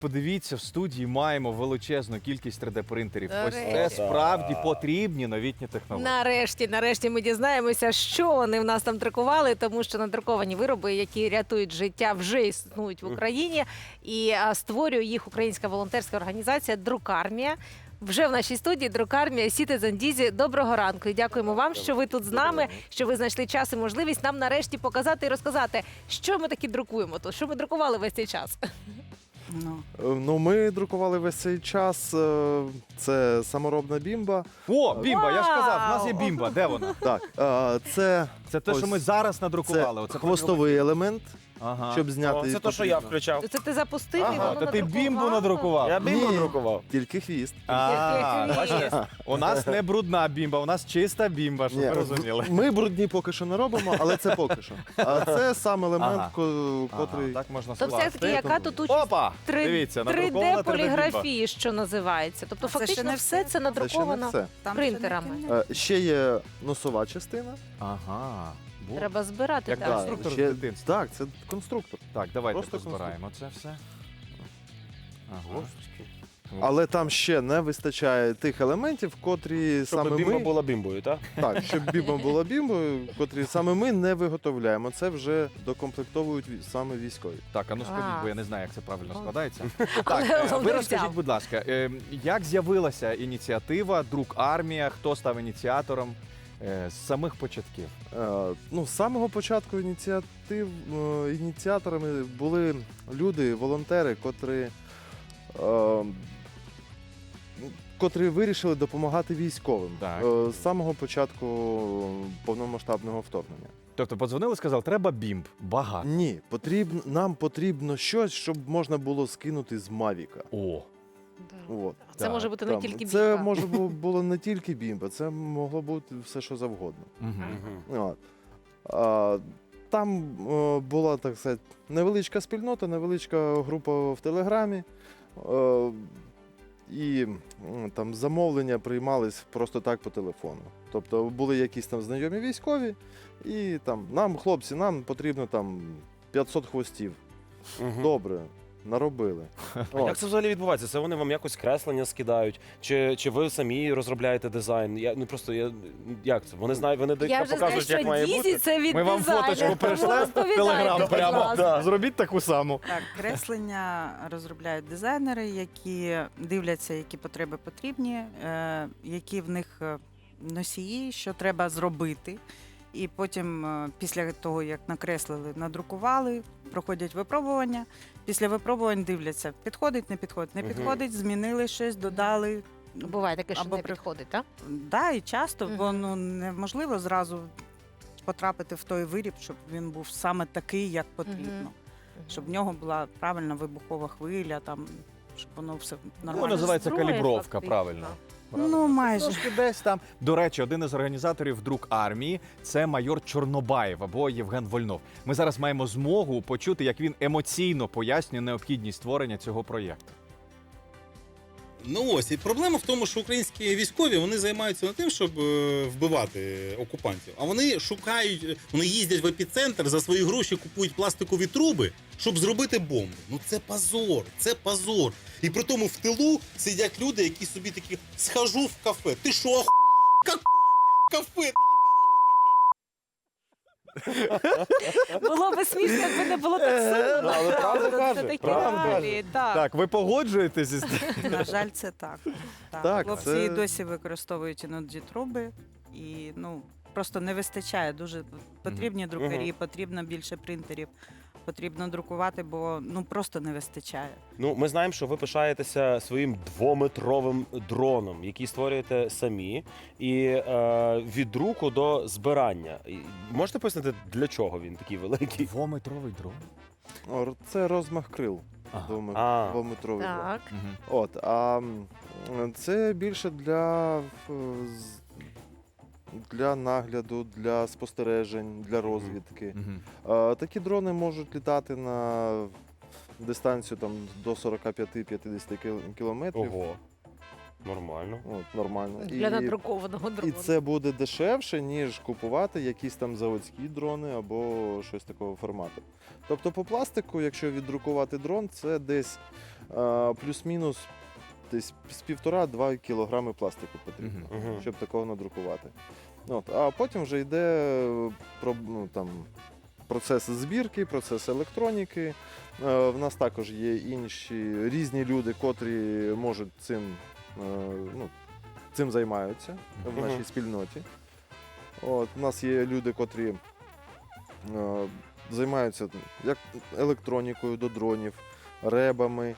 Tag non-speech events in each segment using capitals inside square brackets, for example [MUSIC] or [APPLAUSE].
Подивіться, в студії маємо величезну кількість 3D-принтерів. До Ось це справді потрібні новітні технології. Нарешті, нарешті ми дізнаємося, що вони в нас там друкували, тому що надруковані вироби, які рятують життя, вже існують в Україні. І створює їх українська волонтерська організація Друкармія. Вже в нашій студії друкармія Сіти Зандізі. Доброго ранку і дякуємо вам, що ви тут з нами, що ви знайшли час і можливість нам нарешті показати і розказати, що ми таки друкуємо тут, що ми друкували весь цей час. Ну, Е, Ну, ми друкували весь цей час. е, Це саморобна бімба. О, бімба! Я ж казав, у нас є бімба. Де вона? Так, е, це, Це те, що ми зараз це надрукували. Оце хвостовий елемент, Ага. щоб зняти. О, це те, що я потрібно. включав. Це ти запустив і Ага, воно то ти надрукувало? бімбу надрукував. Я бімбу Ні. друкував. Тільки хвіст. А, Тільки бачите, у нас не брудна бімба, у нас чиста бімба, щоб Ні, ви розуміли. Ми брудні поки що не робимо, але це поки що. А це сам елемент, Ага. ко- Ага, котрий. так можна То скласти. все-таки яка тут участь Опа! Дивіться, надрукована 3D-бімба. 3D-поліграфії, що називається. Тобто, Це ще фактично, не все все. це Це ще не надруковано. все. там Принтерами. ще не кінець. Е, Ще є носова частина. Ага. Бо- Треба збирати Як так. Да, конструктор з ще- дитинства. Так, це конструктор. Так, давайте Просто позбираємо це все. Ага. Але там ще не вистачає тих елементів, котрі Щоб саме бімба ми була бімбою, так? так, щоб бімба була бімбою, котрі саме ми не виготовляємо. Це вже докомплектовують ві- саме військові. Так, а ну скажіть, бо я не знаю, як це правильно складається. [LAUGHS] Так, е, ви розкажіть, будь ласка, е, як з'явилася ініціатива Друк армія? Хто став ініціатором з самих початків? Е, Ну, з самого початку ініціатив е, ініціаторами були люди, волонтери, котрі, е, котрі вирішили допомагати військовим Так. Е, з самого початку повномасштабного вторгнення. Тобто подзвонили, сказав, треба бімб. Багато. Ні, потрібно, нам потрібно щось, щоб можна було скинути з Мавіка. О, От. Це Так, може бути не Там. тільки Це може бу- [LAUGHS] було не тільки бімба, це могло бути все, що завгодно. угу. От. А, там е, була так сказати, невеличка спільнота, невеличка група в Телеграмі. Е, і м, там замовлення приймались просто так по телефону. Тобто були якісь там знайомі військові, і там нам, хлопці, нам потрібно там 500 хвостів. Добре, наробили. [LAUGHS] А От. як це взагалі відбувається? Це вони вам якось креслення скидають? Чи, чи ви самі розробляєте дизайн? Я ну просто я як це? Вони знають, вони Я вже знаю, покажуть, як має бути. це від Ми вам фоточку прийшли в телеграм прямо. Да. Зробіть таку саму. Так, креслення розробляють дизайнери, які дивляться, які потреби потрібні, е, які в них е, носії, що треба зробити. І потім, е, після того, як накреслили, надрукували, проходять випробування. Після випробувань дивляться, підходить, не підходить, не Мгм. підходить, змінили щось, додали. Буває таке, що Або не при- підходить, так? Да, і часто, бо Мгм. ну, неможливо зразу потрапити в той виріб, щоб він був саме такий, як потрібно. Щоб в нього була правильна вибухова хвиля, там, щоб воно все Ну, нормально. називається Зброя, калібровка, фактично. правильно. Ну, майже. Трошки десь там. До речі, один із організаторів друк армії це майор Чорнобаєв або Євген Вольнов. Ми зараз маємо змогу почути, як він емоційно пояснює необхідність створення цього проєкту. Ну ось і проблема в тому, що українські військові вони займаються не тим, щоб е, вбивати окупантів, а вони шукають, вони їздять в епіцентр за свої гроші, купують пластикові труби, щоб зробити бомбу. Ну це позор, це позор. І при тому в тилу сидять люди, які собі такі схожу в кафе. Ти що, оху... Какое, блядь, кафе? Було би смішно, якби не було так сильно. Ну, але правда Це такі правда реалії, так. Так, ви погоджуєтесь із [LAUGHS] На жаль, це так. так. Так, Хлопці це- і досі використовують іноді труби, і ну, просто не вистачає. Дуже потрібні друкарі, потрібно більше принтерів, потрібно друкувати, бо ну просто не вистачає. Ну, ми знаємо, що ви пишаєтеся своїм двометровим дроном, який створюєте самі, і е, від друку до збирання. І Можете пояснити, для чого він такий великий? двометровий дрон. О, Це розмах крил. Ага. Двоме- А. Двометровий. дрон. Так. От, а м, це більше для, е, з- для нагляду, для спостережень, для розвідки. А, такі дрони можуть літати на дистанцію там, до 45-50 кіл- кілометрів. Ого. Нормально. От, нормально. Для надрукованого дрону. і це буде дешевше, ніж купувати якісь там заводські дрони або щось такого формату. Тобто по пластику, якщо віддрукувати дрон, це десь а, плюс-мінус десь з півтора-два кілограми пластику потрібно, Мгм. Мгм. щоб такого надрукувати. От, а потім вже йде е, про, ну, там, процес збірки, процес електроніки. Е, В нас також є інші різні люди, котрі можуть цим, е, ну, цим займаються в нашій спільноті. От, у нас є люди, котрі е, займаються як електронікою до дронів, ребами,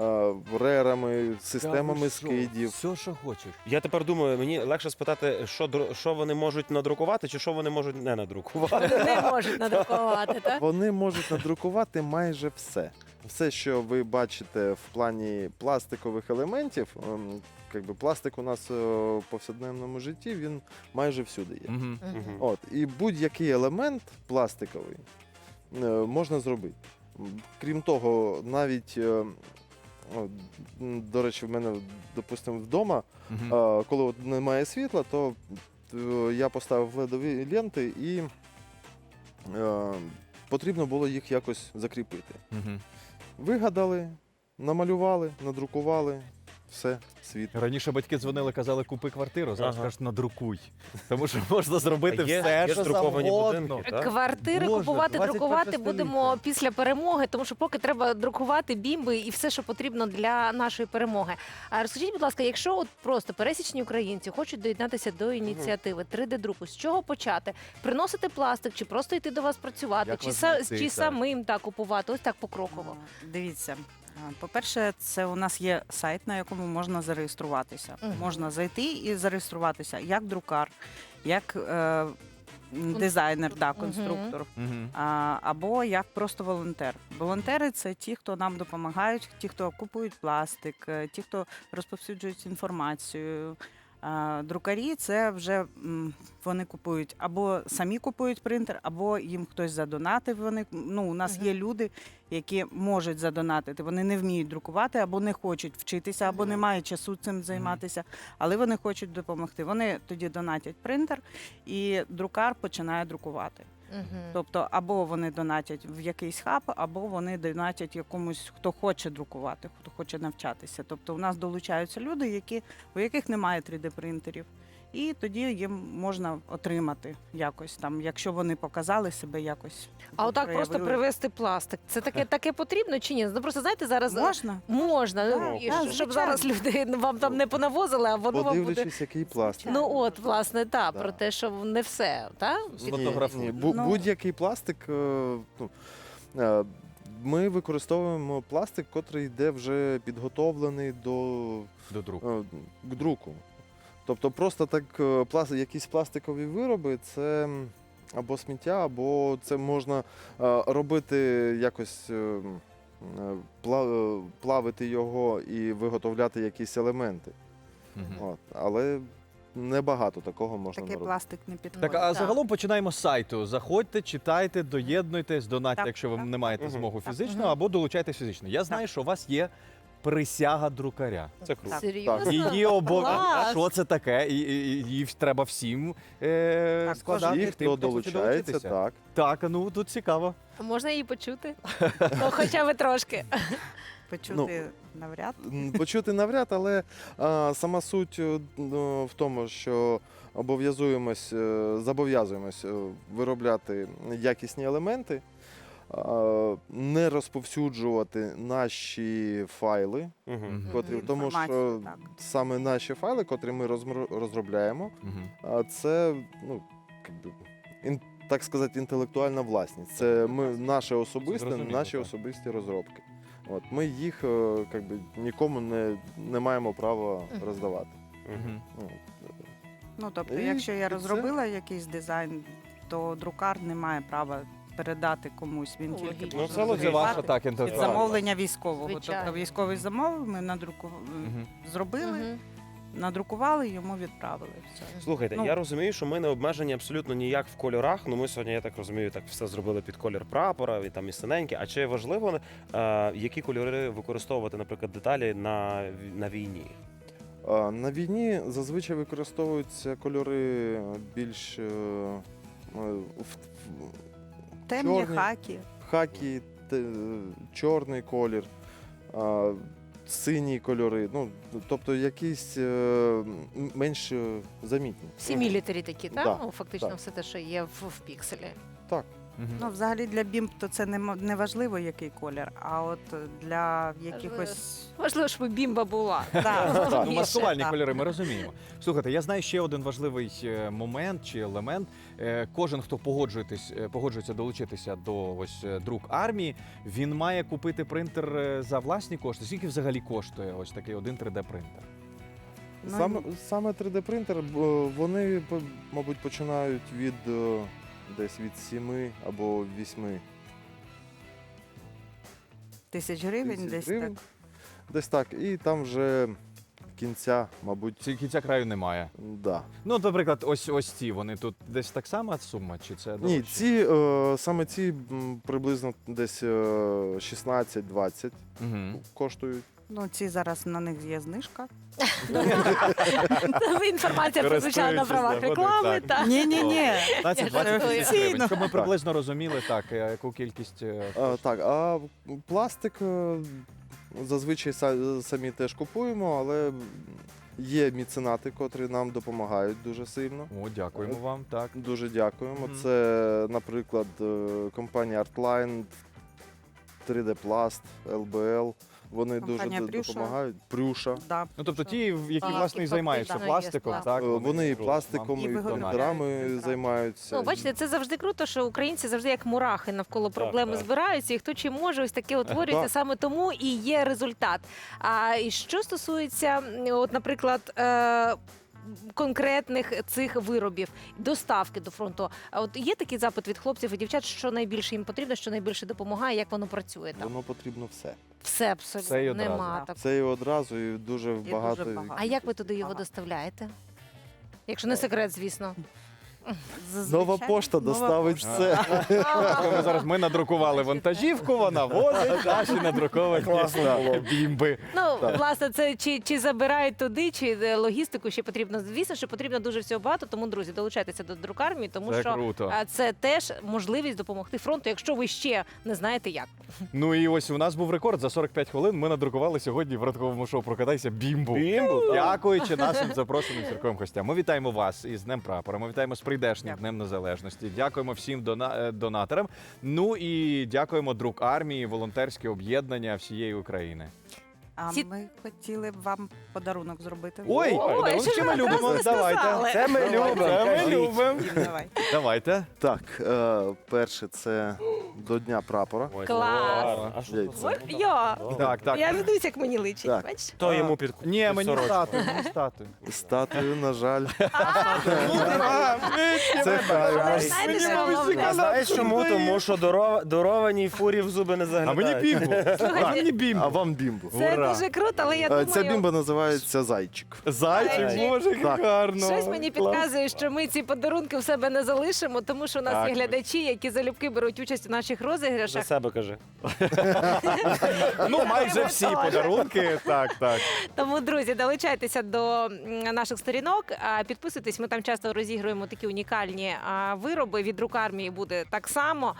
е, рерами, системами скидів. Все, що хочеш. Я тепер думаю, мені легше спитати, що, др- що вони можуть надрукувати, чи що вони можуть не надрукувати. Не можуть надрукувати, так? Вони можуть надрукувати майже все. Все, що ви бачите в плані пластикових елементів, ем, якби пластик у нас е, в повсякденному житті, він майже всюди є. Мгм. От, і будь-який елемент пластиковий е, можна зробити. М, Крім того, навіть, е, о, м, до речі, в мене, допустимо, вдома, а, коли от немає світла, то е, я поставив ледові ленти і е, потрібно було їх якось закріпити. Вигадали, намалювали, надрукували, все, світ. Раніше батьки дзвонили, казали, купи квартиру, зараз Ага. кажуть, надрукуй. Тому що [LAUGHS] можна зробити Є- все, є ж що друковані завгодно. будинки, так? Квартири Боже, купувати, 21 друкувати століття. будемо після перемоги, тому що поки треба друкувати бімби і все, що потрібно для нашої перемоги. А розкажіть, будь ласка, якщо от просто пересічні українці хочуть доєднатися до ініціативи 3D-друку, з чого почати? Приносити пластик, чи просто йти до вас працювати, Як чи, вас са, знайти, чи так? самим так купувати? Ось так покроково. Дивіться. По-перше, це у нас є сайт, на якому можна зареєструватися. Мгм. Можна зайти і зареєструватися як друкар, як е, дизайнер, да, Мгм. конструктор. Мгм. А, або як просто волонтер. Волонтери це ті, хто нам допомагають, ті, хто купують пластик, е, ті, хто розповсюджують інформацію. А, друкарі це вже вони купують або самі купують принтер, або їм хтось задонатив. Вони ну у нас є люди, які можуть задонатити. Вони не вміють друкувати, або не хочуть вчитися, або не мають часу цим займатися, але вони хочуть допомогти. Вони тоді донатять принтер, і друкар починає друкувати. Мгм. Тобто або вони донатять в якийсь хаб, або вони донатять якомусь, хто хоче друкувати, хто хоче навчатися. Тобто у нас долучаються люди, які, у яких немає 3D-принтерів. І тоді їм можна отримати якось там, якщо вони показали себе якось. А отак просто привезти пластик. Це таке таке потрібно чи ні? Ну просто знаєте, зараз можна. можна, Так, ну, і так, щоб звичайно. зараз люди [LAUGHS] вам там не понавозили, а воно вам буде. Подивлячись, який пластик. Ну от, власне, та, Да. про те, що не все, та? Ні, бу- Ну. Будь-який пластик. е, Ну, е, ми використовуємо пластик, котрий йде вже підготовлений до До друку. е, к друку. Тобто просто так е, пласт- якісь пластикові вироби це або сміття, або це можна е, робити якось. е, Плавити його і виготовляти якісь елементи. Мгм. От. Але небагато такого можна Такий наробити. пластик не підходить. Так, а так. загалом починаємо з сайту. Заходьте, читайте, доєднуйтесь, донатьте, Так, якщо ви так. не маєте змогу Так. фізично, або долучайтесь фізично. Я знаю, що у вас є присяга друкаря. Це круто. Серйозно? Її обов'язок. Клас. Що це таке? І, і, і- її треба всім е, Так, складати. Тим, хто хоче долучається, долучитися. так. Так, ну тут цікаво. Можна її почути? ну, хоча б трошки. Почути навряд. М, Почути навряд, але а, сама суть е, ну, в тому, що обов'язуємось, е, зобов'язуємось е, виробляти якісні елементи, не розповсюджувати наші файли. Мгм. котрі, тому що так. саме наші файли, котрі ми розробляємо, а це, ну, так сказати, інтелектуальна власність. Це ми, наше особисте, Зрозуміло, наші так. особисті розробки. От, ми їх е, якби, нікому не, не маємо права роздавати. Мгм. Ну, тобто, І- якщо я це- розробила якийсь дизайн, то друкар не має права передати комусь. Він Ну, тільки логічно. може Ну, це ваша так під інтелектуальна. замовлення військового. Звичайно. Тобто військовий замовив, ми надруку... Мгм. зробили, Мгм. надрукували, йому відправили. Все. Слухайте, Ну. я розумію, що ми не обмежені абсолютно ніяк в кольорах. Ну ми сьогодні, я так розумію, так все зробили під колір прапора і там і синеньке. А чи важливо, е, які кольори використовувати, наприклад, деталі на, ві- на війні? а на війні зазвичай використовуються кольори більш е, е, в- в- Темні Чорні. хакі. хакі, те- чорний колір. а, сині кольори. Ну, тобто якісь е, м- менш е, замітні. Всі мілітарі такі, так? Да, Ну, фактично, так. все те, що є в, в пікселі. Мгм. Ну, взагалі для бімб то це не, мо- не важливо, який колір, а от для якихось. Важливо, щоб бімба була. [LAUGHS] Так. Ну, маскувальні так. кольори, ми розуміємо. Слухайте, я знаю ще один важливий е, момент чи елемент. Е, Кожен, хто погоджуєтесь, е, погоджується долучитися до ось е, друк армії, він має купити принтер е, за власні кошти. Скільки взагалі коштує ось такий один 3D принтер? Ну, Саме, саме 3D-принтер, бо вони, по- мабуть, починають від е, десь від 7 або 8 Тисяч гривень тисяч десь гривень. так. Десь так. І там вже кінця, мабуть, Ці кінця краю немає. да. Ну, наприклад, ось ось ці вони тут десь так само сума, чи це Ні, дорожче? ці е, саме ці м, приблизно десь е, 16-20 Мгм. коштують. Ну, ці зараз на них є знижка. Інформація прозвучала на Користуючись правах нагодою, реклами. так. Ні, ні, ні. 15 20 жартую. гривень. Щоб ми приблизно розуміли, так, е, яку кількість. е, А, так, а пластик е, зазвичай са- самі теж купуємо, але є міценати, котрі нам допомагають дуже сильно. О, дякуємо вам. Так. Дуже дякуємо. Мгм. Це, наприклад, е, компанія Artline, 3D Plast, LBL. Вони Компанія дуже Прюша. допомагають. Прюша. Да. Ну тобто ті, в- які А, власне і і займаються фактично, пластиком, так Е, Вони і роблять пластиком. І і виготовляють займаються. Ну, бачите, це завжди круто, що українці завжди як мурахи навколо проблеми так. збираються, і хто чи може, ось таке утворюється. [LAUGHS] Так. Саме тому і є результат. А і що стосується, от, наприклад, е- конкретних цих виробів, доставки до фронту. А от є такий запит від хлопців і дівчат, що найбільше їм потрібно, що найбільше допомагає, як воно працює там. Воно потрібно все. Все абсолютно Все і одразу. нема так. Це і одразу, і дуже багато. багато. А як ви туди його Ага. доставляєте? Якщо не секрет, звісно. Зазвичай Нова пошта нова доставить пошта. все. Ми зараз ми надрукували вантажівку, вона возить наші надруковані Класно бімби. Ну, Так. власне, це чи, чи забирають туди, чи е, логістику ще потрібно. Звісно, що потрібно дуже всього багато. Тому, друзі, долучайтеся до друкармії, тому Це що круто. а, це теж можливість допомогти фронту, якщо ви ще не знаєте як. Ну і ось у нас був рекорд за 45 хвилин. Ми надрукували сьогодні в ранковому шоу Прокатайся бімбу. Бімбу, так. Дякуючи нашим запрошеним зірковим гостям. Ми вітаємо вас із Днем прапора. Ми вітаємо з прийдешнім yeah. Днем Незалежності. Дякуємо всім дона- е, донаторам. Ну і дякуємо друк армії, волонтерське об'єднання всієї України. А Ці- ми хотіли б вам подарунок зробити. Ой, Ой, подарунки що ми любимо. Давайте. Це ми любимо. Це ми любимо. Давайте. Так, е, перше це до Дня прапора. Ой, Клас. гарно. А що Яйця. це? Ой, я. Так, так. Я не дивлюся, як мені личить. Так. Бачиш? Хто йому під Ні, мені сорочку? статую, мені статую. Статую, на жаль. [LAUGHS] Це Це хай. Знаєте, що головне? Знаєш чому? Тому що дорова- дарованій фурі в зуби не А заглядають. мені бімбу. А мені А бімбу. вам бімбу. Це Ура. дуже круто, але я Е, думаю, Ця бімба називається зайчик. Зайчик, Зайчик. боже, як Так. гарно. Щось мені підказує, що ми ці подарунки в себе не залишимо, тому що у нас Так. є глядачі, які залюбки беруть участь у наших За себе кажи. [LAUGHS] Ну, майже всі подарунки. Так, так. Тому, друзі, долучайтеся до наших сторінок. а, Підписуйтесь. Ми там часто розігруємо такі унікальні а, вироби. Від рук армії буде так само.